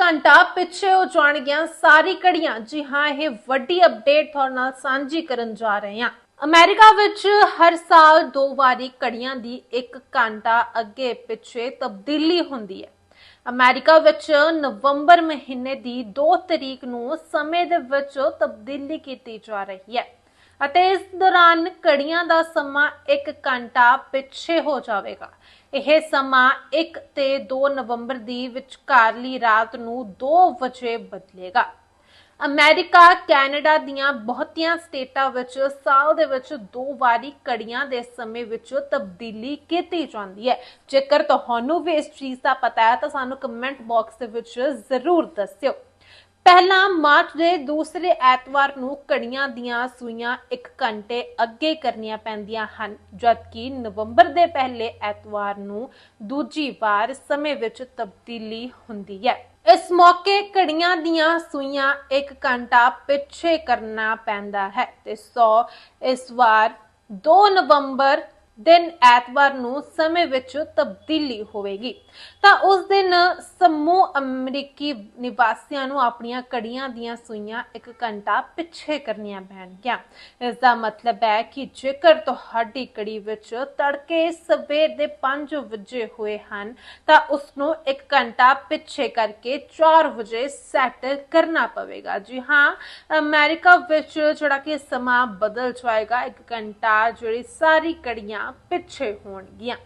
ਘੰਟਾ ਪਿੱਛੇ ਹੋ ਜਾਣਗੀਆਂ ਸਾਰੀ ਕੜੀਆਂ ਜੀ ਹਾਂ, ਇਹ ਵੱਡੀ ਅਪਡੇਟ ਤੁਹਾਡੇ ਨਾਲ ਸਾਂਝੀ ਕਰਨ ਜਾ ਰਹੇ ਹਾਂ। ਅਮਰੀਕਾ ਵਿੱਚ ਹਰ ਸਾਲ ਦੋ ਵਾਰੀ ਕੜੀਆਂ ਦੀ ਇੱਕ ਘੰਟਾ ਅੱਗੇ ਪਿੱਛੇ ਤਬਦੀਲੀ ਹੁੰਦੀ ਹੈ। ਅਮਰੀਕਾ ਵਿੱਚ ਨਵੰਬਰ ਮਹੀਨੇ ਦੀ 2 ਤਰੀਕ ਨੂੰ ਸਮੇਂ ਦੇ ਵਿੱਚ ਤਬਦੀਲੀ ਕੀਤੀ ਜਾ ਰਹੀ ਹੈ। ਅਤੇ ਇਸ ਦੌਰਾਨ ਕੜੀਆਂ ਦਾ ਸਮਾਂ 1 ਘੰਟਾ ਪਿੱਛੇ ਹੋ ਜਾਵੇਗਾ। ਇਹ ਸਮਾਂ 1 ਤੇ 2 ਨਵੰਬਰ ਦੀ ਵਿਚਕਾਰਲੀ ਰਾਤ ਨੂੰ 2 ਵਜੇ ਬਦਲੇਗਾ। ਅਮਰੀਕਾ, ਕੈਨੇਡਾ ਦੀਆਂ ਬਹੁਤੀਆਂ ਸਟੇਟਾਂ ਵਿੱਚ ਸਾਲ ਦੇ ਵਿੱਚ ਦੋ ਵਾਰੀ ਕੜੀਆਂ ਦੇ ਸਮੇਂ ਵਿੱਚ ਤਬਦੀਲੀ ਕੀਤੀ ਜਾਂਦੀ ਹੈ। ਜੇਕਰ ਤੁਹਾਨੂੰ ਵੀ ਇਸ ਚੀਜ਼ ਦਾ ਪਤਾ ਹੈ ਤਾਂ ਸਾਨੂੰ ਕਮੈਂਟ ਬਾਕਸ ਦੇ ਵਿੱਚ ਜ਼ਰੂਰ ਦੱਸਿਓ। ਪਹਿਲਾਂ ਮਾਰਚ ਦੇ ਦੂਸਰੇ ਐਤਵਾਰ ਨੂੰ ਕੜੀਆਂ ਦੀਆਂ ਸੂਈਆਂ 1 ਘੰਟੇ ਅੱਗੇ ਕਰਨੀਆਂ ਪੈਂਦੀਆਂ ਹਨ, ਜਦਕਿ ਨਵੰਬਰ ਦੇ ਪਹਿਲੇ ਐਤਵਾਰ ਨੂੰ ਦੂਜੀ ਵਾਰ ਸਮੇਂ ਵਿੱਚ ਤਬਦੀਲੀ ਹੁੰਦੀ ਹੈ। ਇਸ ਮੌਕੇ ਕੜੀਆਂ ਦੀਆਂ ਸੂਈਆਂ 1 ਘੰਟਾ ਪਿੱਛੇ ਕਰਨਾ ਪੈਂਦਾ ਹੈ ਤੇ 100 ਇਸ ਵਾਰ 2 ਨਵੰਬਰ ਦਿਨ ਐਤਵਾਰ ਨੂੰ ਸਮੇਂ ਵਿੱਚ ਤਬਦੀਲੀ ਹੋਵੇਗੀ। ਤਾਂ ਉਸ ਦਿਨ ਸਮੂਹ ਅਮਰੀਕੀ ਨਿਵਾਸੀਆਂ ਨੂੰ ਆਪਣੀਆਂ ਕੜੀਆਂ ਦੀਆਂ ਸੂਈਆਂ 1 ਘੰਟਾ ਪਿੱਛੇ ਕਰਨੀਆਂ ਪੈਣਗੀਆਂ। ਇਸ ਦਾ ਮਤਲਬ ਹੈ ਕਿ ਜੇਕਰ ਤੁਹਾਡੀ ਕੜੀ ਵਿੱਚ ਤੜਕੇ ਸਵੇਰ ਦੇ 5 ਵਜੇ ਹੋਏ ਹਨ, ਤਾਂ ਉਸ ਨੂੰ 1 ਘੰਟਾ ਪਿੱਛੇ ਕਰਕੇ 4 ਵਜੇ ਸੈੱਟ ਕਰਨਾ ਪਵੇਗਾ। ਜੀ ਹਾਂ, ਅਮਰੀਕਾ ਵਿੱਚ ਜਿਹੜਾ ਕਿ ਸਮਾਂ ਬਦਲ ਜਾਏਗਾ 1 ਘੰਟਾ ਜਿਹੜੀ ਸਾਰੀ ਕੜੀਆਂ ਪਿੱਛੇ ਹੋਣਗੀਆਂ।